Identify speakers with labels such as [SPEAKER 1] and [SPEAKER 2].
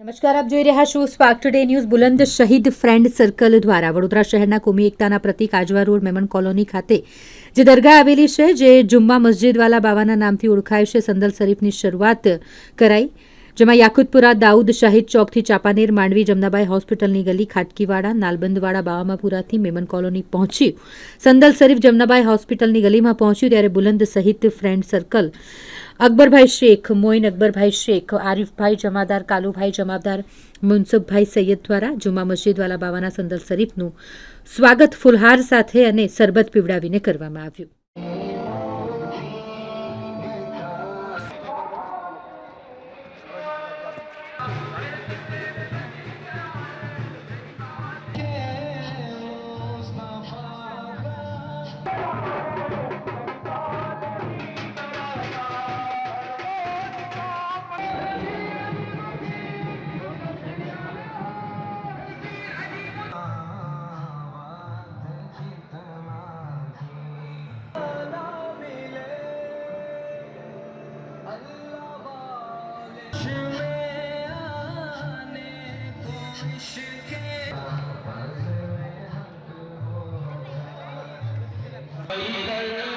[SPEAKER 1] નમસ્કાર, આપ જોઈ રહ્યા છો સ્પાર્ક ટુડે ન્યૂઝ બુલંદ શહીદ ફ્રેન્ડ સર્કલ દ્વારા વડોદરા શહેરના કોમી એકતાના પ્રતિક આજવા રોડ મેમન કોલોની ખાતે, જે દરગાહ આવેલી છે, જે જુમ્મા મસ્જિદવાલા બાવાના નામથી ઓળખાય છે, સંદલ શરીફની શરૂઆત કરાઈ. જેમાં યાકુતપુરા દાઉદ શાહિદ ચોકથી ચાપાનેર, માંડવી, જમનાબાઈ હોસ્પિટલની ગલી ખાટકીવાડા નાલબંદવાડા બાવામાપુરાથી મેમન કોલોની પહોંચ્યું. સંદલ શરીફ જમનાબાઈ હોસ્પિટલની ગલીમાં પહોંચ્યું ત્યારે બુલંદ સહિત ફ્રેન્ડ સર્કલ. અકબરભાઈ શેખ, મોઇન અકબરભાઈ શેખ, આરિફભાઈ જમાદાર, કાલુભાઈ જમાદાર મુનસુફભાઈ સૈયદ દ્વારા જુમા મસ્જિદવાલા બાવાના સંદલ શરીફનું સ્વાગત, ફુલહાર સાથે અને સરબત પીવડાવીને કરવામાં આવ્યું. wish you Hãy subscribe